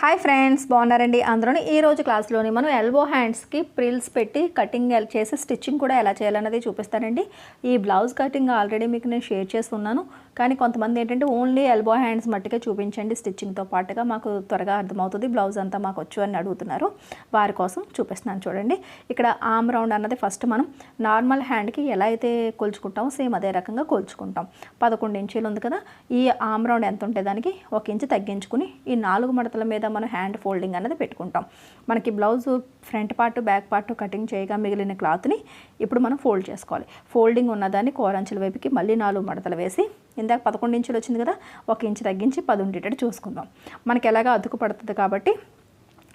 Hi friends బాగున్నారండి. అందరూ ఈ రోజు క్లాస్లోని మనం ఎల్బో హ్యాండ్స్కి ప్రిల్స్ పెట్టి కటింగ్ చేసి స్టిచ్చింగ్ కూడా ఎలా చేయాలన్నది చూపిస్తానండి. ఈ బ్లౌజ్ కటింగ్ ఆల్రెడీ మీకు నేను షేర్ చేస్తున్నాను కానీ కొంతమంది ఏంటంటే ఓన్లీ ఎల్బో హ్యాండ్స్ మట్టుకే చూపించండి స్టిచ్చింగ్తో పాటుగా. మాకు త్వరగా అర్థమవుతుంది బ్లౌజ్ అంతా మాకు వచ్చు అని అడుగుతున్నారు. వారి కోసం చూపిస్తున్నాను చూడండి. ఇక్కడ ఆమ్ రౌండ్ అన్నది ఫస్ట్ మనం నార్మల్ హ్యాండ్కి ఎలా అయితే కొలుచుకుంటామో సేమ్ అదే రకంగా కొలుచుకుంటాం. పదకొండు ఇంచీలు ఉంది కదా ఈ ఆమ్ రౌండ్ ఎంత ఉంటే దానికి ఒక ఇంచు తగ్గించుకుని ఈ నాలుగు మడతల మీద మనం హ్యాండ్ ఫోల్డింగ్ అనేది పెట్టుకుంటాం. మనకి blouse front part back part cutting చేయగా మిగిలిన క్లాత్ని ఇప్పుడు మనం ఫోల్డ్ చేసుకోవాలి. ఫోల్డింగ్ ఉన్నదాన్ని కోరంచుల వైపుకి మళ్ళీ నాలుగు మడతలు వేసి ఇందాక పదకొండు ఇంచులు వచ్చింది కదా ఒక ఇంచు తగ్గించి పది ఉండేటట్టు చూసుకుందాం. మనకి ఎలాగా అతుకు పడుతుంది కాబట్టి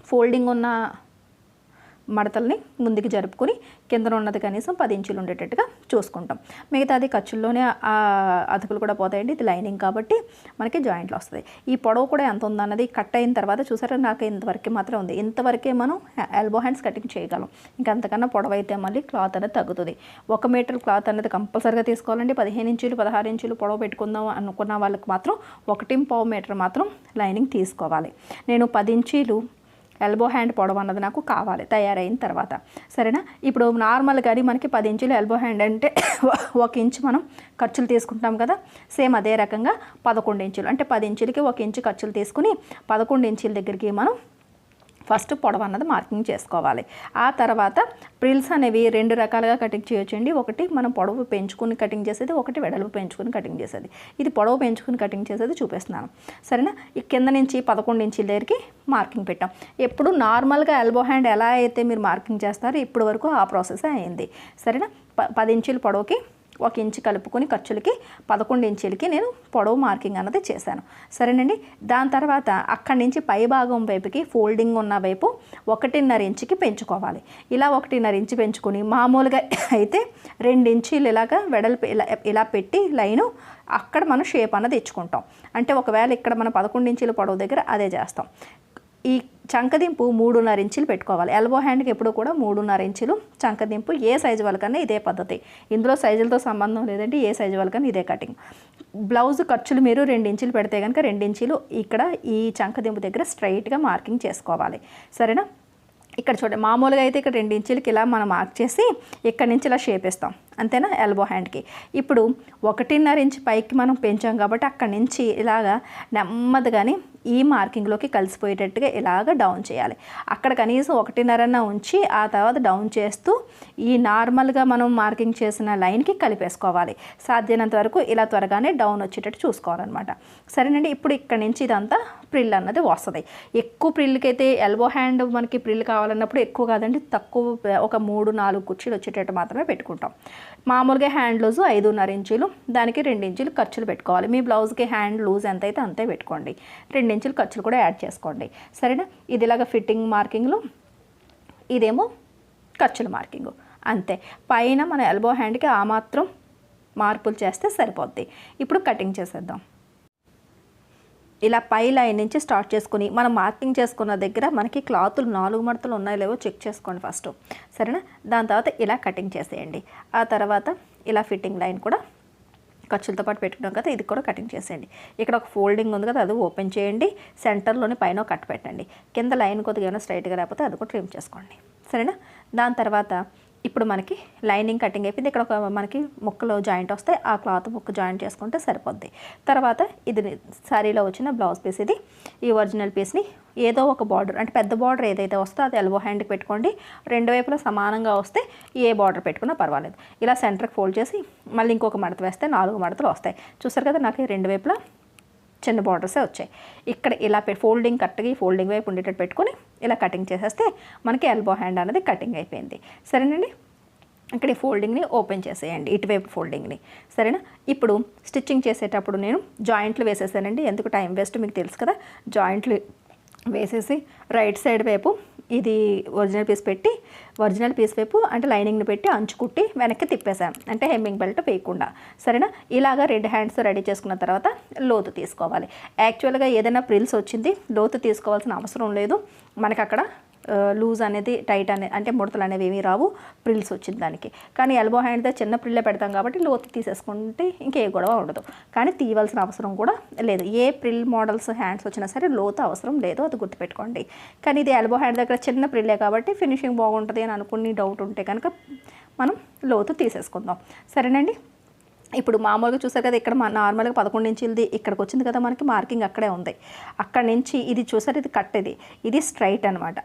ఫోల్డింగ్ ఉన్న మడతల్ని ముందుకు జరుపుకొని కింద ఉన్నది కనీసం పది ఇంచులు ఉండేటట్టుగా చూసుకుంటాం. మిగతాది ఖర్చుల్లోనే అతుకులు కూడా పోతాయండి. ఇది లైనింగ్ కాబట్టి మనకి జాయింట్లు వస్తుంది. ఈ పొడవు కూడా ఎంత ఉందన్నది కట్ అయిన తర్వాత చూసారా నాకు ఇంతవరకే మాత్రం ఉంది. ఇంతవరకే మనం ఎల్బో హ్యాండ్స్ కటింగ్ చేయగలం. ఇంకా అంతకన్నా పొడవు అయితే మళ్ళీ క్లాత్ అనేది తగ్గుతుంది. ఒక మీటర్ క్లాత్ అనేది కంపల్సరీగా తీసుకోవాలండి. పదిహేను ఇంచులు పదహారు ఇంచులు పొడవు పెట్టుకుందాం అనుకున్న వాళ్ళకి మాత్రం ఒకటి పావు మీటర్ మాత్రం లైనింగ్ తీసుకోవాలి. నేను పది ఇంచీలు ఎల్బో హ్యాండ్ పొడవు అన్నది నాకు కావాలి తయారైన తర్వాత. సరేనా? ఇప్పుడు నార్మల్ కానీ మనకి పది ఇంచులు ఎల్బో హ్యాండ్ అంటే ఒక ఇంచు మనం ఖర్చులు తీసుకుంటాం కదా? సేమ్ అదే రకంగా పదకొండు ఇంచులు. అంటే పది ఇంచులకి ఒక ఇంచు ఖర్చులు తీసుకుని పదకొండు ఇంచుల దగ్గరికి మనం ఫస్ట్ పొడవు అన్నది మార్కింగ్ చేసుకోవాలి. ఆ తర్వాత ప్రిల్స్ అనేవి రెండు రకాలుగా కటింగ్ చేయొచ్చండి. ఒకటి మనం పొడవు పెంచుకుని కటింగ్ చేసేది ఒకటి వెడల్పు పెంచుకుని కటింగ్ చేసేది. ఇది పొడవు పెంచుకుని కటింగ్ చేసేది చూపిస్తున్నాను. సరేనా? ఈ కింద నుంచి పదకొండు ఇంచుల దగ్గరికి మార్కింగ్ పెట్టాం. ఎప్పుడు నార్మల్గా ఎల్బో హ్యాండ్ ఎలా అయితే మీరు మార్కింగ్ చేస్తారో ఇప్పటి వరకు ఆ ప్రాసెస్ అయింది. సరేనా? ప పది ఇంచుల పొడవుకి ఒక ఇంచు కలుపుకొని ఖర్చులకి పదకొండు ఇంచులకి నేను పొడవు మార్కింగ్ అన్నది చేశాను. సరేనండి? దాని తర్వాత అక్కడి నుంచి పై భాగం వైపుకి ఫోల్డింగ్ ఉన్న వైపు ఒకటిన్నర ఇంచుకి పెంచుకోవాలి. ఇలా ఒకటిన్నర ఇంచు పెంచుకొని మామూలుగా అయితే రెండు ఇంచీలు ఇలాగా వెడల్పు ఇలా ఇలా పెట్టి లైను అక్కడ మనం షేప్ అన్నది ఇచ్చుకుంటాం. అంటే ఒకవేళ ఇక్కడ మనం పదకొండు ఇంచుల పొడవు దగ్గర అదే చేస్తాం. ఈ చంకదింపు మూడున్నర ఇంచులు పెట్టుకోవాలి. ఎల్బో హ్యాండ్కి ఎప్పుడు కూడా మూడున్నర ఇంచులు చంకదింపు ఏ సైజు వాళ్ళకన్నా ఇదే పద్ధతి. ఇందులో సైజులతో సంబంధం లేదంటే ఏ సైజు వాళ్ళకన్నా ఇదే కటింగ్ బ్లౌజ్ ఖర్చులు మీరు రెండు ఇంచులు పెడితే కనుక రెండు ఇంచులు ఇక్కడ ఈ చంకదింపు దగ్గర స్ట్రైట్గా మార్కింగ్ చేసుకోవాలి. సరేనా? ఇక్కడ చూడండి మామూలుగా అయితే ఇక్కడ రెండు ఇంచులకి ఇలా మనం మార్క్ చేసి ఇక్కడ నుంచి ఇలా షేప్ ఇస్తాం అంతేనా? ఎల్బో హ్యాండ్కి ఇప్పుడు ఒకటిన్నర ఇంచ్ పైకి మనం పెంచాం కాబట్టి అక్కడి నుంచి ఇలాగా నెమ్మదిగాని ఈ మార్కింగ్లోకి కలిసిపోయేటట్టుగా ఇలాగ డౌన్ చేయాలి. అక్కడ కనీసం ఒకటిన్నరన్న ఉంచి ఆ తర్వాత డౌన్ చేస్తూ ఈ నార్మల్గా మనం మార్కింగ్ చేసిన లైన్కి కలిపేసుకోవాలి. సాధ్యమైనంత వరకు ఇలా త్వరగానే డౌన్ వచ్చేటట్టు చూసుకోవాలన్నమాట. సరేనండి ఇప్పుడు ఇక్కడ నుంచి ఇదంతా ప్రిల్ అన్నది వస్తుంది. ఎక్కువ ప్రిల్కి అయితే ఎల్బో హ్యాండ్ మనకి ప్రిల్ కావాలన్నప్పుడు ఎక్కువ కాదండి తక్కువ ఒక మూడు నాలుగు కుర్చీలు వచ్చేటట్టు మాత్రమే పెట్టుకుంటాం. మామూలుగా హ్యాండ్ లూజ్ ఐదున్నర ఇంచులు దానికి రెండు ఇంచులు ఖర్చులు పెట్టుకోవాలి. మీ బ్లౌజ్కి హ్యాండ్ లూజ్ ఎంత అయితే అంతే పెట్టుకోండి. రెండు ఇంచులు ఖర్చులు కూడా యాడ్ చేసుకోండి. సరేనా? ఇది ఇలాగ ఫిట్టింగ్ మార్కింగ్లు ఇదేమో ఖర్చుల మార్కింగ్. అంతే. పైన మన ఎల్బో హ్యాండ్కి ఆ మాత్రం మార్పులు చేస్తే సరిపోద్ది. ఇప్పుడు కటింగ్ చేసేద్దాం. ఇలా పై లైన్ నుంచి స్టార్ట్ చేసుకుని మనం మార్కింగ్ చేసుకున్న దగ్గర మనకి క్లాతులు నాలుగు మడతలు ఉన్నాయో లేవో చెక్ చేసుకోండి ఫస్ట్. సరేనా? దాని తర్వాత ఇలా కటింగ్ చేసేయండి. ఆ తర్వాత ఇలా ఫిట్టింగ్ లైన్ కూడా ఖర్చులతో పాటు పెట్టుకున్నాం కదా ఇది కూడా కటింగ్ చేసేయండి. ఇక్కడ ఒక ఫోల్డింగ్ ఉంది కదా అది ఓపెన్ చేయండి. సెంటర్లోని పైన ఒక కట్ పెట్టండి. కింద లైన్ కొద్దిగా ఏమైనా స్ట్రైట్గా రాకపోతే అది కూడా ట్రిమ్ చేసుకోండి. సరేనా? దాని తర్వాత ఇప్పుడు మనకి లైనింగ్ కటింగ్ అయిపోయింది. ఇక్కడ ఒక మనకి ముక్కలో జాయింట్ వస్తే ఆ క్లాత్ ముక్క జాయింట్ చేసుకుంటే సరిపోద్ది. తర్వాత ఇది శారీలో వచ్చిన బ్లౌజ్ పీస్ ఇది. ఈ ఒరిజినల్ పీస్ని ఏదో ఒక బార్డర్ అంటే పెద్ద బార్డర్ ఏదైతే వస్తుందో అది ఎల్బో హ్యాండ్కి పెట్టుకోండి. రెండు వైపులా సమానంగా వస్తే ఏ బార్డర్ పెట్టుకున్నా పర్వాలేదు. ఇలా సెంటర్కి ఫోల్డ్ చేసి మళ్ళీ ఇంకొక మడత వేస్తే నాలుగు మడతలు వస్తాయి. చూసారు కదా నాకు ఈ రెండు వైపులా చిన్న బార్డర్సే వచ్చాయి. ఇక్కడ ఇలా ఫోల్డింగ్ కరెక్ట్గా ఈ ఫోల్డింగ్ వైపు ఉండేటట్టు పెట్టుకొని ఇలా కటింగ్ చేసేస్తే మనకి ఎల్బో హ్యాండ్ అనేది కటింగ్ అయిపోయింది. సరేనండి? ఇక్కడ ఈ ఫోల్డింగ్ని ఓపెన్ చేసేయండి ఇటువైపు ఫోల్డింగ్ని సరేనా? ఇప్పుడు స్టిచ్చింగ్ చేసేటప్పుడు నేను జాయింట్లు వేసేసానండి. ఎందుకు టైం వేస్ట్ మీకు తెలుసు కదా? జాయింట్లు వేసేసి రైట్ సైడ్ వైపు ఇది ఒరిజినల్ పీస్ పెట్టి ఒరిజినల్ పీస్ వైపు అంటే లైనింగ్ని పెట్టి అంచు కుట్టి వెనక్కి తిప్పేసాం అంటే హెమ్మింగ్ బెల్ట్ వేయకుండా సరేనా? ఇలాగా రెండు హ్యాండ్స్ రెడీ చేసుకున్న తర్వాత లోతు తీసుకోవాలి. యాక్చువల్గా ఏదైనా ప్రిల్స్ వచ్చింది లోతు తీసుకోవాల్సిన అవసరం లేదు. మనకి అక్కడ లూజ్ అనేది టైట్ అనేది అంటే ముడతలు అనేవి ఏమీ రావు. ప్రిల్స్ వచ్చింది దానికి. కానీ ఎల్బో హ్యాండ్తో చిన్న ప్రిల్లే పెడతాం కాబట్టి లోతు తీసేసుకుంటే ఇంకే గొడవ ఉండదు. కానీ తీయవలసిన అవసరం కూడా లేదు. ఏ ప్రిల్ మోడల్స్ హ్యాండ్స్ వచ్చినా సరే లోతు అవసరం లేదు. అది గుర్తుపెట్టుకోండి. కానీ ఇది ఎల్బో హ్యాండ్ దగ్గర చిన్న ప్రిల్లే కాబట్టి ఫినిషింగ్ బాగుంటుంది అని అనుకుని డౌట్ ఉంటే కనుక మనం లోతు తీసేసుకుందాం. సరేనండి? ఇప్పుడు మామూలుగా చూసారు కదా ఇక్కడ నార్మల్గా పదకొండు ఇంచులది ఇక్కడికి వచ్చింది కదా మనకి మార్కింగ్ అక్కడే ఉంది. అక్కడ నుంచి ఇది చూసారు ఇది కట్ ఇది. ఇది స్ట్రైట్ అనమాట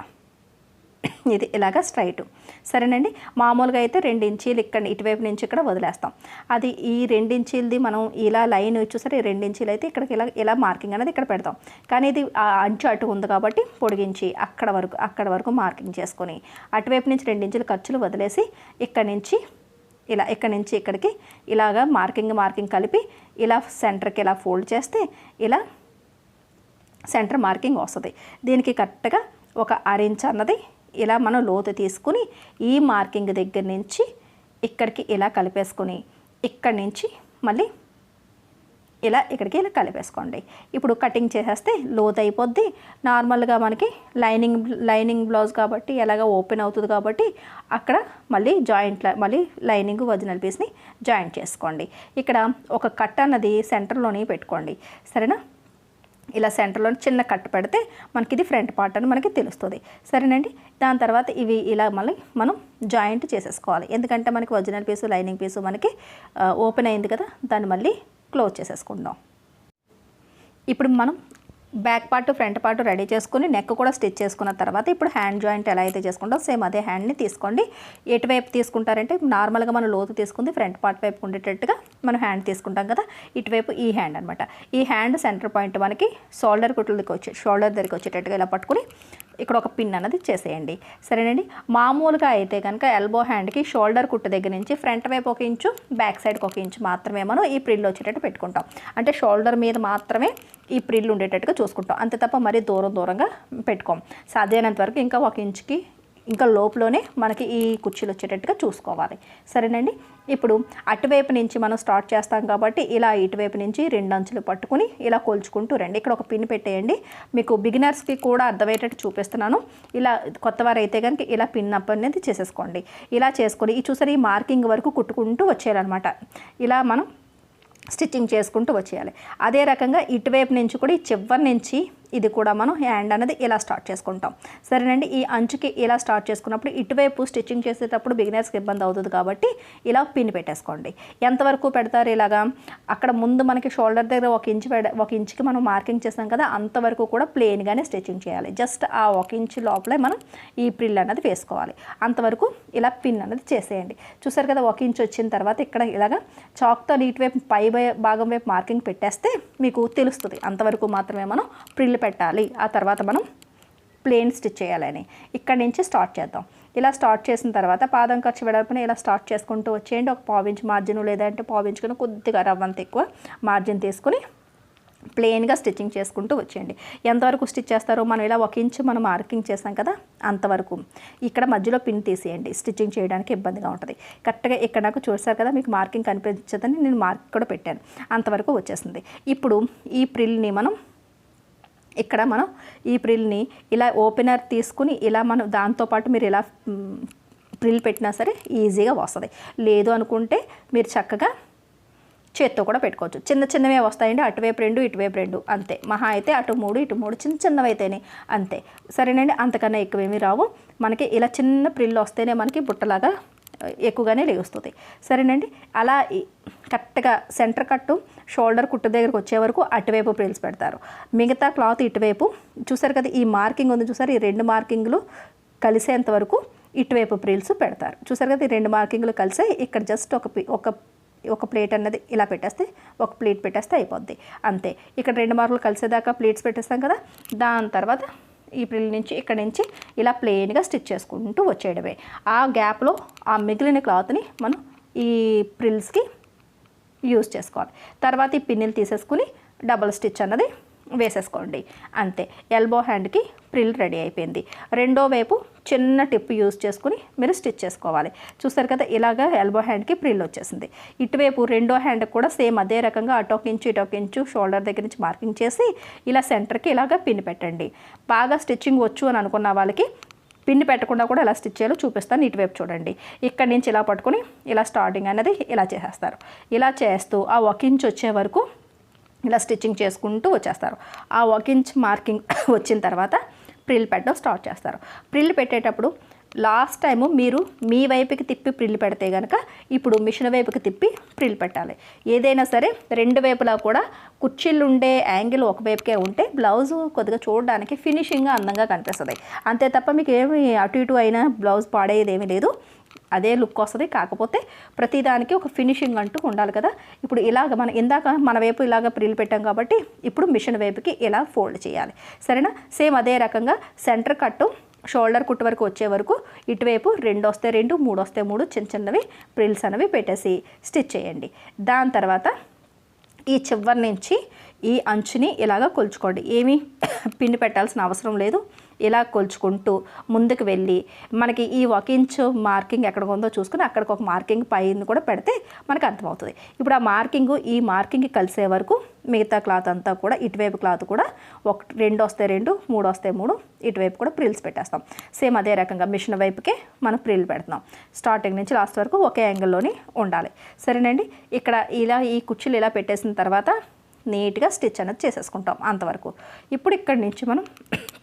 ఇది ఇలాగ స్ట్రైట్. సరేనండి? మామూలుగా అయితే రెండు ఇంచీలు ఇక్కడ ఇటువైపు నుంచి ఇక్కడ వదిలేస్తాం. అది ఈ రెండించీలది మనం ఇలా లైన్ వచ్చేసరి రెండు ఇంచీలు అయితే ఇక్కడికి ఇలా ఇలా మార్కింగ్ అనేది ఇక్కడ పెడతాం. కానీ ఇది ఆ అంచు అటు ఉంది కాబట్టి పొడిగించి అక్కడ వరకు అక్కడ వరకు మార్కింగ్ చేసుకొని అటువైపు నుంచి రెండించీలు ఖర్చులు వదిలేసి ఇక్కడ నుంచి ఇలా ఇక్కడ నుంచి ఇక్కడికి ఇలాగా మార్కింగ్ మార్కింగ్ కలిపి ఇలా సెంటర్కి ఇలా ఫోల్డ్ చేస్తే ఇలా సెంటర్ మార్కింగ్ వస్తుంది. దీనికి కరెక్ట్గా ఒక అరించ్ అన్నది ఇలా మనం లోతు తీసుకుని ఈ మార్కింగ్ దగ్గర నుంచి ఇక్కడికి ఇలా కలిపేసుకొని ఇక్కడి నుంచి మళ్ళీ ఇలా ఇక్కడికి ఇలా కలిపేసుకోండి. ఇప్పుడు కటింగ్ చేసేస్తే లోతు అయిపోద్ది. నార్మల్గా మనకి లైనింగ్ లైనింగ్ బ్లౌజ్ కాబట్టి ఎలాగ ఓపెన్ అవుతుంది కాబట్టి అక్కడ మళ్ళీ జాయింట్ మళ్ళీ లైనింగ్ ఒరిజినల్ పీస్ని జాయింట్ చేసుకోండి. ఇక్కడ ఒక కట్ అన్నది సెంటర్లోనే పెట్టుకోండి. సరేనా? ఇలా సెంటర్లో చిన్న కట్ పెడితే మనకి ఇది ఫ్రంట్ పార్ట్ అని మనకి తెలుస్తుంది. సరేనండి? దాని తర్వాత ఇవి ఇలా మళ్ళీ మనం జాయింట్ చేసేసుకోవాలి. ఎందుకంటే మనకి ఒరిజినల్ పీసు లైనింగ్ పీసు మనకి ఓపెన్ అయింది కదా? దాన్ని మళ్ళీ క్లోజ్ చేసేసుకుందాం. ఇప్పుడు మనం back part front part ready చేసుకుని నెక్ కూడా స్టిచ్ చేసుకున్న తర్వాత ఇప్పుడు హ్యాండ్ జాయింట్ ఎలా అయితే చేసుకుంటాం సేమ్ అదే హ్యాండ్ని తీసుకోండి. ఎటువైపు తీసుకుంటారంటే నార్మల్గా మనం లోతు తీసుకుంది ఫ్రంట్ పార్ట్ వైపు ఉండేటట్టుగా మనం హ్యాండ్ తీసుకుంటాం కదా ఇటువైపు ఈ హ్యాండ్ అనమాట ఈ హ్యాండ్ సెంటర్ పాయింట్ మనకి షోల్డర్ కుట్లకి వచ్చే షోల్డర్ దగ్గరికి వచ్చేటట్టుగా ఇలా పట్టుకుని ఇక్కడ ఒక పిన్ అన్నది చేసేయండి. సరేనండి? మామూలుగా అయితే కనుక ఎల్బో హ్యాండ్కి షోల్డర్ కుట్టు దగ్గర నుంచి ఫ్రంట్ వైపు ఒక ఇంచు బ్యాక్ సైడ్కి ఒక ఇంచు మాత్రమే మనం ఈ ప్రిల్ వచ్చేటట్టు పెట్టుకుంటాం. అంటే షోల్డర్ మీద మాత్రమే ఈ ప్రిల్ ఉండేటట్టుగా చూసుకుంటాం. అంతే తప్ప మరీ దూరం దూరంగా పెట్టుకోం. సాధ్యమైనంత వరకు ఇంకా ఒక ఇంచుకి ఇంకా లోపలనే మనకి ఈ కుర్చీలు వచ్చేటట్టుగా చూసుకోవాలి. సరేనండి? ఇప్పుడు అటువైపు నుంచి మనం స్టార్ట్ చేస్తాం కాబట్టి ఇలా ఇటువైపు నుంచి రెండు అంచులు పట్టుకుని ఇలా కొలుచుకుంటూ రండి. ఇక్కడ ఒక పిన్ పెట్టేయండి. మీకు బిగినర్స్కి కూడా అర్థమయ్యేటట్టు చూపిస్తున్నాను. ఇలా కొత్తవారు అయితే కనుక ఇలా పిన్ అప్ అనేది చేసేసుకోండి. ఇలా చేసుకొని ఈ చూసారు ఈ మార్కింగ్ వరకు కుట్టుకుంటూ వచ్చేయాలన్నమాట. ఇలా మనం స్టిచ్చింగ్ చేసుకుంటూ వచ్చేయాలి. అదే రకంగా ఇటువైపు నుంచి కూడా ఈ చివరి నుంచి ఇది కూడా మనం హ్యాండ్ అనేది ఇలా స్టార్ట్ చేసుకుంటాం. సరేనండి ఈ అంచుకి ఇలా స్టార్ట్ చేసుకున్నప్పుడు ఇటువైపు స్టిచ్చింగ్ చేసేటప్పుడు బిగినర్స్కి ఇబ్బంది అవుతుంది కాబట్టి ఇలా పిన్ పెట్టేసుకోండి. ఎంతవరకు పెడతారు ఇలాగా? అక్కడ ముందు మనకి షోల్డర్ దగ్గర ఒక ఇంచు పెడ ఒక ఇంచుకి మనం మార్కింగ్ చేసాం కదా అంతవరకు కూడా ప్లెయిన్గానే స్టిచ్చింగ్ చేయాలి. జస్ట్ ఆ ఒక ఇంచు లోపలే మనం ఈ ప్రిల్ అనేది వేసుకోవాలి. అంతవరకు ఇలా పిన్ అనేది చేసేయండి. చూసారు కదా ఒక ఇంచు వచ్చిన తర్వాత ఇక్కడ ఇలాగా చాక్తో ఇటువైపు పై భాగం వైపు మార్కింగ్ పెట్టేస్తే మీకు తెలుస్తుంది. అంతవరకు మాత్రమే మనం ప్రిల్ పెట్టాలి. ఆ తర్వాత మనం ప్లేన్ స్టిచ్ చేయాలని. ఇక్కడ నుంచి స్టార్ట్ చేద్దాం. ఇలా స్టార్ట్ చేసిన తర్వాత పాదం ఖర్చు వెడల్పున ఇలా స్టార్ట్ చేసుకుంటూ వచ్చేయండి. ఒక పావించ్ మార్జిన్ లేదంటే పావించుకుని కొద్దిగా రవ్వంత ఎక్కువ మార్జిన్ తీసుకుని ప్లెయిన్గా స్టిచ్చింగ్ చేసుకుంటూ వచ్చేయండి. ఎంతవరకు స్టిచ్ చేస్తారో మనం ఇలా ఒక ఇంచు మనం మార్కింగ్ చేస్తాం కదా అంతవరకు. ఇక్కడ మధ్యలో పిన్ తీసేయండి. స్టిచ్చింగ్ చేయడానికి ఇబ్బందిగా ఉంటుంది. కరెక్ట్గా ఇక్కడ నాకు చూసారు కదా మీకు మార్కింగ్ కనిపించదని నేను మార్క్ కూడా పెట్టాను. అంతవరకు వచ్చేసింది. ఇప్పుడు ఈ ప్రిల్ని మనం ఇక్కడ మనం ఈ ప్రిల్ని ఇలా ఓపెనర్ తీసుకుని ఇలా మనం దాంతోపాటు మీరు ఇలా ప్రిల్ పెట్టినా సరే ఈజీగా వస్తుంది. లేదు అనుకుంటే మీరు చక్కగా చేత్తో కూడా పెట్టుకోవచ్చు. చిన్న చిన్నవే వస్తాయండి అటువైపు రెండు ఇటువైపు రెండు అంతే. మహా అయితే అటు మూడు ఇటు మూడు చిన్న చిన్నవి అయితేనే అంతే. సరేనండి అంతకన్నా ఎక్కువేమీ రావు. మనకి ఇలా చిన్న ప్రిల్లు వస్తేనే మనకి బుట్టలాగా ఎక్కువగానే లేగుస్తుంది. సరేనండి అలా కరెక్ట్గా సెంటర్ కట్టు షోల్డర్ కుట్టు దగ్గరకు వచ్చే వరకు అటువైపు ప్రిల్స్ పెడతారు. మిగతా క్లాత్ ఇటువైపు చూసారు కదా ఈ మార్కింగ్ ఉంది చూసారు ఈ రెండు మార్కింగ్లు కలిసేంత వరకు ఇటువైపు ప్రిల్స్ పెడతారు. చూసారు కదా ఈ రెండు మార్కింగ్లు కలిసే ఇక్కడ జస్ట్ ఒక ఒక ఒక ప్లేట్ అన్నది ఇలా పెట్టేస్తే ఒక ప్లేట్ పెట్టేస్తే అయిపోద్ది. అంతే. ఇక్కడ రెండు మార్కులు కలిసేదాకా ప్లేట్స్ పెట్టేస్తాం కదా దాని తర్వాత ఈ ప్రిల్ నుంచి ఇక్కడ నుంచి ఇలా ప్లెయిన్గా స్టిచ్ చేసుకుంటూ వచ్చేయడమే. ఆ గ్యాప్లో ఆ మిగిలిన క్లాత్ని మనం ఈ ప్రిల్స్కి యూజ్ చేసుకోవాలి. తర్వాత ఈ పిన్నులు తీసేసుకుని డబల్ స్టిచ్ అన్నది వేసేసుకోండి. అంతే ఎల్బో హ్యాండ్కి ప్రిల్ రెడీ అయిపోయింది. రెండో వైపు చిన్న టిప్ యూజ్ చేసుకుని మీరు స్టిచ్ చేసుకోవాలి. చూస్తారు కదా ఇలాగ ఎల్బో హ్యాండ్కి ప్రిల్ వచ్చేసింది. ఇటువైపు రెండో హ్యాండ్ కూడా సేమ్ అదే రకంగా అటొక ఇంచు ఇటొక ఇంచు షోల్డర్ దగ్గర నుంచి మార్కింగ్ చేసి ఇలా సెంటర్కి ఇలాగా పిన్ పెట్టండి. బాగా స్టిచ్చింగ్ వచ్చు అని అనుకున్న వాళ్ళకి పిన్ని పెట్టకుండా కూడా ఎలా స్టిచ్ చేయాలో చూపిస్తాను. ఇటువైపు చూడండి. ఇక్కడ నుంచి ఇలా పట్టుకొని ఇలా స్టార్టింగ్ అనేది ఇలా చేసేస్తారు. ఇలా చేస్తూ ఆ ఒక ఇంచ్ వచ్చే వరకు ఇలా స్టిచ్చింగ్ చేసుకుంటూ వచ్చేస్తారు. ఆ ఒక ఇంచ్ మార్కింగ్ వచ్చిన తర్వాత ప్రిల్ పెట్టడం స్టార్ట్ చేస్తారు. ప్రిల్ పెట్టేటప్పుడు లాస్ట్ టైము మీరు మీ వైపుకి తిప్పి ప్రిల్ పెడితే కనుక ఇప్పుడు మిషన్ వైపుకి తిప్పి ప్రిల్ పెట్టాలి. ఏదైనా సరే రెండు వైపులా కూడా కుర్చీలు ఉండే యాంగిల్ ఒక వైపుకే ఉంటే బ్లౌజ్ కొద్దిగా చూడడానికి ఫినిషింగ్గా అందంగా కనిపిస్తుంది. అంతే తప్ప మీకు ఏమి అటు ఇటు అయినా బ్లౌజ్ పాడేది ఏమీ లేదు. అదే లుక్ వస్తుంది. కాకపోతే ప్రతిదానికి ఒక ఫినిషింగ్ అంటూ ఉండాలి కదా. ఇప్పుడు ఇలాగ మనం ఇందాక మన వైపు ఇలాగ ప్రిల్ పెట్టాం కాబట్టి ఇప్పుడు మిషన్ వైపుకి ఇలా ఫోల్డ్ చేయాలి. సరేనా? సేమ్ అదే రకంగా సెంటర్ కట్టు షోల్డర్ కుట్టు వరకు వచ్చే వరకు ఇటువైపు రెండు వస్తే రెండు మూడు వస్తే మూడు చిన్న చిన్నవి ప్రిల్స్ అనేవి పెట్టేసి స్టిచ్ చేయండి. దాని తర్వాత ఈ చివరి నుంచి ఈ అంచుని ఇలాగ కొలుచుకోండి. ఏమీ పిండి పెట్టాల్సిన అవసరం లేదు. ఇలా కొలుచుకుంటూ ముందుకు వెళ్ళి మనకి ఈ ఒక ఇంచు మార్కింగ్ ఎక్కడ ఉందో చూసుకుని అక్కడికి ఒక మార్కింగ్ పైన కూడా పెడితే మనకు అర్థమవుతుంది. ఇప్పుడు ఆ మార్కింగ్ ఈ మార్కింగ్ కలిసే వరకు మిగతా క్లాత్ అంతా కూడా ఇటువైపు క్లాత్ కూడా ఒక రెండు వస్తే రెండు మూడు వస్తే మూడు ఇటువైపు కూడా ప్రిల్స్ పెట్టేస్తాం. సేమ్ అదే రకంగా మిషన్ వైపుకే మనం ప్రిల్ పెడుతున్నాం స్టార్టింగ్ నుంచి లాస్ట్ వరకు ఒకే యాంగిల్లోని ఉండాలి. సరేనండి? ఇక్కడ ఇలా ఈ కుర్చీలు ఇలా పెట్టేసిన తర్వాత నీట్గా స్టిచ్ అనేది చేసేసుకుంటాం అంతవరకు. ఇప్పుడు ఇక్కడి నుంచి మనం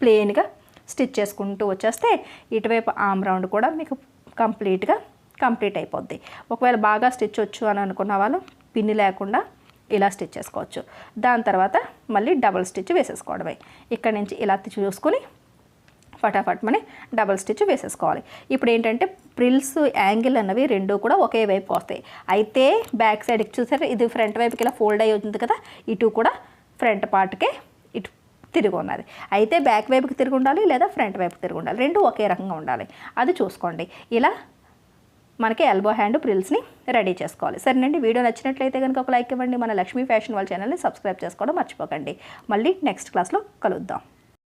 ప్లెయిన్గా స్టిచ్ చేసుకుంటూ వచ్చేస్తే ఇటువైపు ఆమ్ రౌండ్ కూడా మీకు కంప్లీట్గా కంప్లీట్ అయిపోద్ది. ఒకవేళ బాగా స్టిచ్ వచ్చు అని అనుకున్న వాళ్ళు పిన్ని లేకుండా ఇలా స్టిచ్ చేసుకోవచ్చు. దాని తర్వాత మళ్ళీ డబుల్ స్టిచ్ వేసేసుకోవడమే. ఇక్కడ నుంచి ఇలా చూసుకుని ఫటాఫట్ మని డబల్ స్టిచ్ వేసేసుకోవాలి. ఇప్పుడు ఏంటంటే ప్రిల్స్ యాంగిల్ అన్నవి రెండు కూడా ఒకే వైపు వస్తాయి అయితే బ్యాక్ సైడ్కి చూసారు? ఇది ఫ్రంట్ వైపుకి ఇలా ఫోల్డ్ అయ్యి ఉంది కదా? ఇటు కూడా ఫ్రంట్ పార్ట్కే ఇటు తిరిగి ఉన్నది. అయితే బ్యాక్ వైపుకి తిరిగి ఉండాలి లేదా ఫ్రంట్ వైపుకి తిరిగి ఉండాలి? రెండు ఒకే రకంగా ఉండాలి. అది చూసుకోండి. ఇలా మనకి ఎల్బో హ్యాండ్ ప్రిల్స్ని రెడీ చేసుకోవాలి. సరేనండి వీడియో నచ్చినట్లయితే కనుక ఒక లైక్ ఇవ్వండి. మన లక్ష్మీ ఫ్యాషన్ వాళ్ళ ఛానల్ని సబ్స్క్రైబ్ చేసుకోవడం మర్చిపోకండి. మళ్ళీ నెక్స్ట్ క్లాస్లో కలుద్దాం.